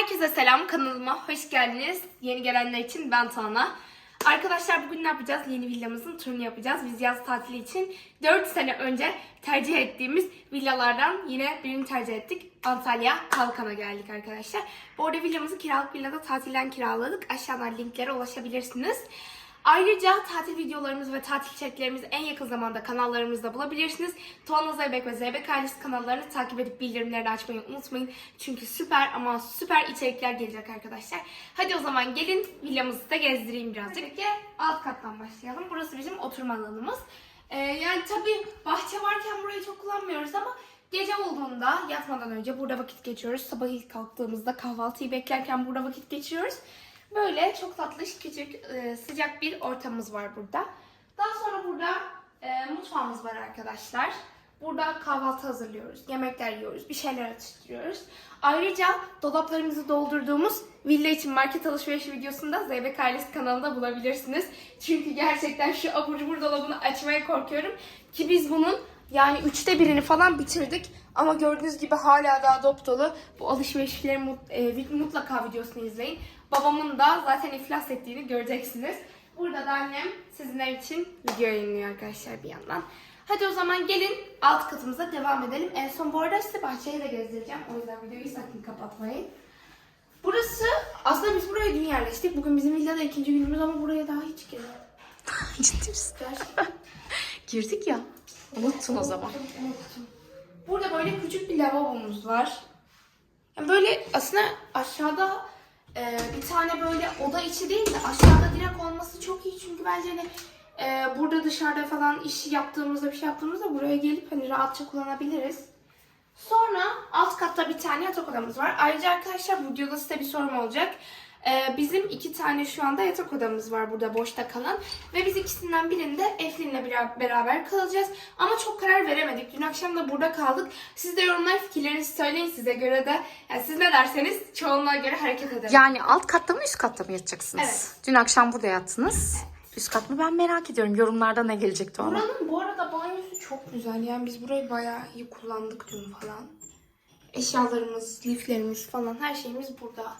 Herkese selam kanalıma hoş geldiniz. Yeni gelenler için ben Tuana. Arkadaşlar bugün ne yapacağız? Yeni villamızın turunu yapacağız. Biz yaz tatili için 4 sene önce tercih ettiğimiz villalardan yine birini tercih ettik. Antalya Kalkan'a geldik arkadaşlar. Bu arada villamızı kiralık villada tatilden kiraladık. Aşağıdan linklere ulaşabilirsiniz. Ayrıca tatil videolarımız ve tatil içeriklerimizi en yakın zamanda kanallarımızda bulabilirsiniz. Tuana Zeybek ve Zeybek ailesi kanallarını takip edip bildirimleri açmayı unutmayın. Çünkü süper ama süper içerikler gelecek arkadaşlar. Hadi o zaman gelin villamızı da gezdireyim birazcık. Öncelikle alt kattan başlayalım. Burası bizim oturma alanımız. Ee, yani tabii bahçe varken burayı çok kullanmıyoruz ama Gece olduğunda yatmadan önce burada vakit geçiyoruz. Sabah ilk kalktığımızda kahvaltıyı beklerken burada vakit geçiriyoruz. Böyle çok tatlış, küçük, e, sıcak bir ortamımız var burada. Daha sonra burada e, mutfağımız var arkadaşlar. Burada kahvaltı hazırlıyoruz, yemekler yiyoruz, bir şeyler atıştırıyoruz. Ayrıca dolaplarımızı doldurduğumuz villa için market alışverişi videosunda Zeybek Ailesi kanalında bulabilirsiniz. Çünkü gerçekten şu abur cubur dolabını açmaya korkuyorum. Ki biz bunun yani üçte birini falan bitirdik. Ama gördüğünüz gibi hala daha dop dolu. Bu alışverişleri e, mutlaka videosunu izleyin. Babamın da zaten iflas ettiğini göreceksiniz. Burada da annem sizinler için video yayınlıyor arkadaşlar bir yandan. Hadi o zaman gelin alt katımıza devam edelim. En son bu arada size bahçeyi de gezdireceğim. O yüzden videoyu sakın kapatmayın. Burası aslında biz buraya dün yerleştik. Bugün bizim villada ikinci günümüz ama buraya daha hiç girmedik. Ciddi misin? Girdik ya. Unuttun o zaman. Unuttum. Burada böyle küçük bir lavabomuz var. Yani böyle aslında aşağıda e, bir tane böyle oda içi değil de aşağıda direkt olması çok iyi. Çünkü bence hani e, burada dışarıda falan iş yaptığımızda bir şey yaptığımızda buraya gelip hani rahatça kullanabiliriz. Sonra alt katta bir tane yatak odamız var. Ayrıca arkadaşlar bu videoda size bir sorum olacak. Ee, bizim iki tane şu anda yatak odamız var burada boşta kalan. Ve biz ikisinden birinde Eflin'le beraber kalacağız. Ama çok karar veremedik. Dün akşam da burada kaldık. Siz de yorumlara fikirlerinizi söyleyin size göre de. Yani siz ne derseniz çoğunluğa göre hareket edelim. Yani alt katta mı üst katta mı yatacaksınız? Evet. Dün akşam burada yattınız. Üst kat mı? Ben merak ediyorum. Yorumlarda ne gelecekti ona. Buranın bu arada banyosu çok güzel. Yani biz burayı bayağı iyi kullandık dün falan. Eşyalarımız, liflerimiz falan her şeyimiz burada.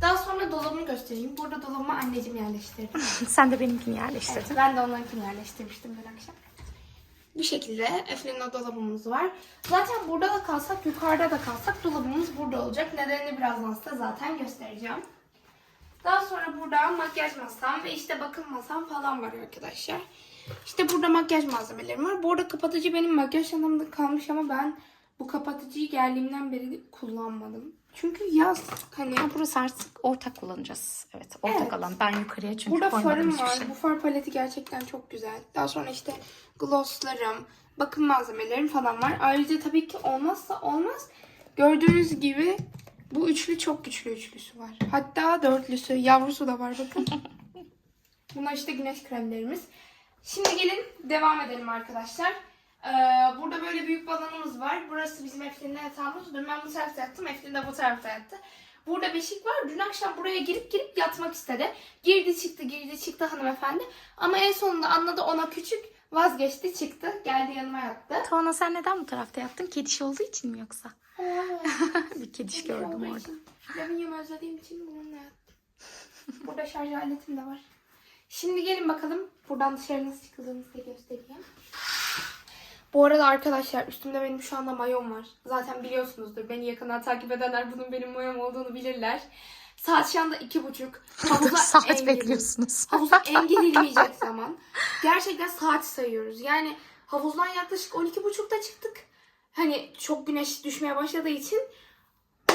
Daha sonra dolabımı göstereyim. Burada dolabımı anneciğim yerleştirdi. Sen de benimkini yerleştirdin. Evet, ben de onlarınkini yerleştirmiştim dün akşam. Bu şekilde Eflin'in dolabımız var. Zaten burada da kalsak, yukarıda da kalsak dolabımız burada olacak. Nedenini birazdan size zaten göstereceğim. Daha sonra burada makyaj masam ve işte bakım masam falan var arkadaşlar. İşte burada makyaj malzemelerim var. Bu arada kapatıcı benim makyaj çantamda kalmış ama ben bu kapatıcıyı geldiğimden beri kullanmadım. Çünkü yaz hani Ha, burası artık ortak kullanacağız. Evet ortak Evet. alan. Ben yukarıya çünkü Burada farım var. şey. Bu far paleti gerçekten çok güzel. Daha sonra işte glosslarım, bakım malzemelerim falan var. Ayrıca tabii ki olmazsa olmaz. Gördüğünüz gibi bu üçlü çok güçlü üçlüsü var. Hatta dörtlüsü, yavrusu da var bakın. Bunlar işte güneş kremlerimiz. Şimdi gelin devam edelim arkadaşlar. Ee, burada böyle büyük bir alanımız var. Burası bizim Eflin'le yatağımız. Dün ben bu tarafta yattım. Eflin de bu tarafta yattı. Burada beşik var. Dün akşam buraya girip girip yatmak istedi. Girdi çıktı girdi çıktı hanımefendi. Ama en sonunda anladı ona küçük. Vazgeçti çıktı. Geldi yanıma yattı. Tuana sen neden bu tarafta yattın? Kediş olduğu için mi yoksa? bir kediş gördüm orada. Flamingo'mu özlediğim için bununla yattım. Burada şarj aletim de var. Şimdi gelin bakalım. Buradan dışarı nasıl çıkıldığını size göstereyim. Bu arada arkadaşlar üstümde benim şu anda mayom var. Zaten biliyorsunuzdur. Beni yakından takip edenler bunun benim mayom olduğunu bilirler. Saat şu anda iki buçuk. Havuza Saat en- bekliyorsunuz. Havuza en girilmeyecek zaman. Gerçekten saat sayıyoruz. Yani havuzdan yaklaşık 12.30'da çıktık. Hani çok güneş düşmeye başladığı için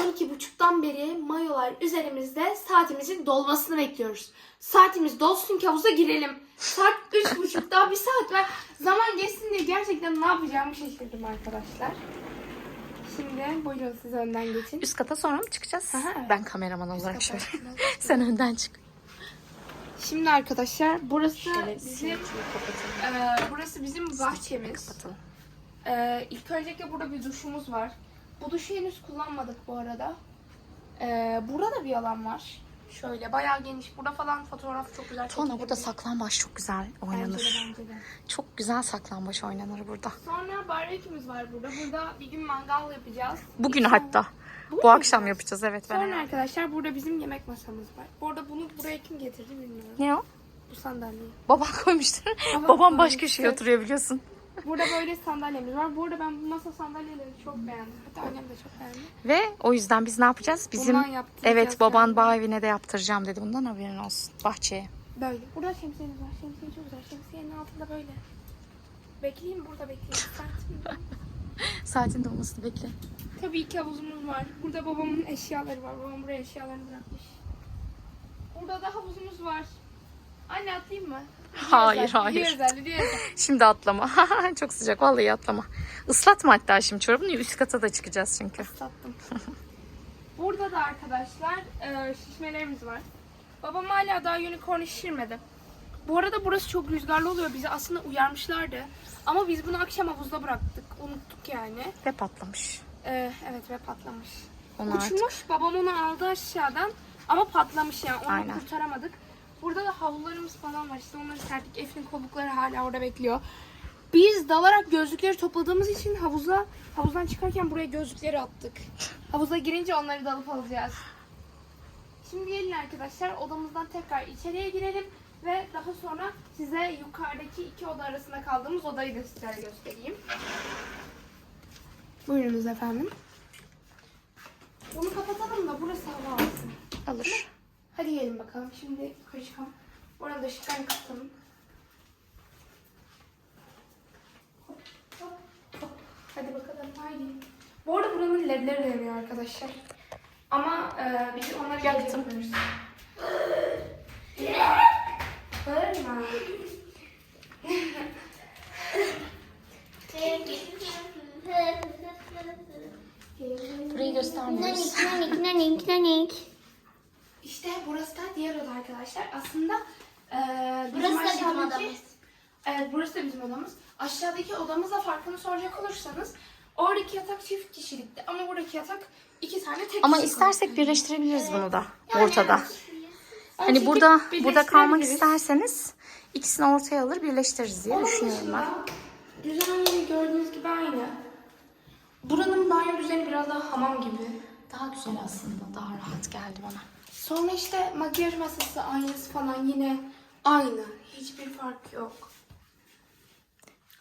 12.30'dan beri mayolar üzerimizde saatimizin dolmasını bekliyoruz. Saatimiz dolsun ki havuza girelim. Saat 3.30 daha bir saat var. Zaman geçsin diye gerçekten ne yapacağımı şaşırdım arkadaşlar. Şimdi buyurun siz önden geçin. Üst kata sonra mı çıkacağız? Aha, evet. Ben kameraman olarak şöyle. Sen önden çık. Şimdi arkadaşlar burası Şöyle bizim. Ee, burası bizim bahçemiz. Kapatalım. Ee, ilk öncelikle burada bir duşumuz var. Bu duşu henüz kullanmadık bu arada. Ee, burada da bir alan var. Şöyle bayağı geniş. Burada falan fotoğraf çok güzel Tuana burada saklambaç çok güzel Bence de, oynanır. bence de. Çok güzel saklambaç oynanır burada. Sonra barbekümüz var burada. Burada bir gün mangal yapacağız. Bugün İki- hatta. Bu akşam yapacağız evet ben. Sonra arkadaşlar burada bizim yemek masamız var. Bu arada bunu buraya kim getirdi bilmiyorum. Ne o? Bu sandalyeyi. Baban koymuştur. Babam Babam baş koymuştur. köşeye oturuyor biliyorsun. Burada böyle sandalyemiz var. Bu arada ben bu masa sandalyeleri çok beğendim. Hatta annem de çok beğendi. Ve o yüzden biz ne yapacağız? Bizim Bundan yaptıracağız evet baban yani. bağ evine de yaptıracağım dedi. Bundan haberin olsun. Bahçeye. Böyle. Burada şemsiyemiz var. Şemsiye çok güzel. Şemsiyenin altında böyle. Bekleyeyim burada bekleyeyim. Saatin dolmasını bekle. Tabii ki havuzumuz var. Burada babamın eşyaları var. Babam buraya eşyalarını bırakmış. Burada da havuzumuz var. Anne atlayayım mı? Hayır, özel, hayır. Video özel, video özel. Şimdi atlama. Çok sıcak vallahi atlama. Islatma hatta şimdi çorabını üst kata da çıkacağız çünkü. Sattım. Burada da arkadaşlar e, şişmelerimiz var. Babam hala daha unicorn şişirmedi. Bu arada burası çok rüzgarlı oluyor. Bizi aslında uyarmışlardı. Ama biz bunu akşam havuzda bıraktık. Unuttuk yani. Ve patlamış. E, evet ve patlamış. Onu artık Uçmuş. Babam onu aldı aşağıdan. Ama patlamış yani. Onu Aynen. kurtaramadık. Burada da havlularımız falan var. İşte onları serdik. Eflin kollukları hala orada bekliyor. Biz dalarak gözlükleri topladığımız için havuza havuzdan çıkarken buraya gözlükleri attık. Havuza girince onları da alıp alacağız. Şimdi gelin arkadaşlar odamızdan tekrar içeriye girelim ve daha sonra size yukarıdaki iki oda arasında kaldığımız odayı da sizlere göstereyim. Buyurunuz efendim. Bunu kapatalım da burası hava alsın. alır. Hadi gelin bakalım. Şimdi yukarı çıkalım. Orada ışıklarını kapatalım. Hop, hop, hop. Hadi bakalım. Haydi. Bu arada buranın ledleri yanıyor arkadaşlar. Ama e, biz onları Yaktım. Bağırma. Burayı göstermiyoruz. Nanik nanik nanik nanik. İşte burası da diğer oda arkadaşlar. Aslında e, bizim Burası da bizim odamız. Evet burası da bizim odamız. Aşağıdaki odamızla farkını soracak olursanız oradaki yatak çift kişilikti ama buradaki yatak iki tane tek Ama kişilik istersek birleştirebiliriz bunu da Yani ortada. evet. Hani Çünkü burada burada kalmak isterseniz ikisini ortaya alır birleştiririz diye Onun düşünüyorum ben. dışında Düzen gördüğünüz gibi aynı. Buranın banyo düzeni biraz daha hamam gibi. Daha güzel aslında. Daha rahat geldi bana. Sonra işte makyaj masası aynısı falan yine aynı. Hiçbir fark yok.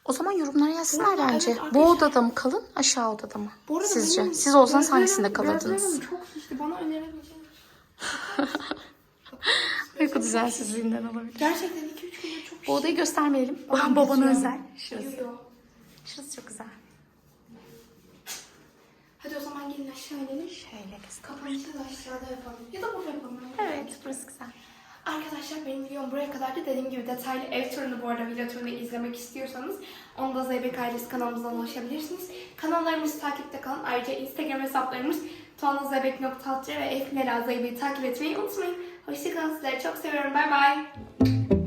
O zaman yorumlara yazsınlar Bu arada bence. evet, Bu arkadaşlar- odada mı kalın, aşağı odada mı? Bu arada Sizce? benim Siz olsanız gözlerim- hangisinde kalırdınız? Gözlerim çok şişti. Bana önerebileceğiniz. Uyku düzensizliğinden olabilir. Gerçekten 2-3 gündür çok Bu odayı göstermeyelim. Babana özel. şişti. Şurası. Yok. Şurası çok güzel. Hadi inelim. Şöyle göster. Kapanışı da aşağıda yapalım. Ya da burada yapalım. Evet, burası güzel. Arkadaşlar benim videom buraya kadardı. Dediğim gibi detaylı ev turunu bu arada video turunu izlemek istiyorsanız onu da Zeybek Ailesi kanalımızdan ulaşabilirsiniz. Kanallarımızı takipte kalın. Ayrıca Instagram hesaplarımız tuanazeybek.altı ve Efnela Zeybek'i takip etmeyi unutmayın. Hoşçakalın sizleri çok seviyorum. Bay bay.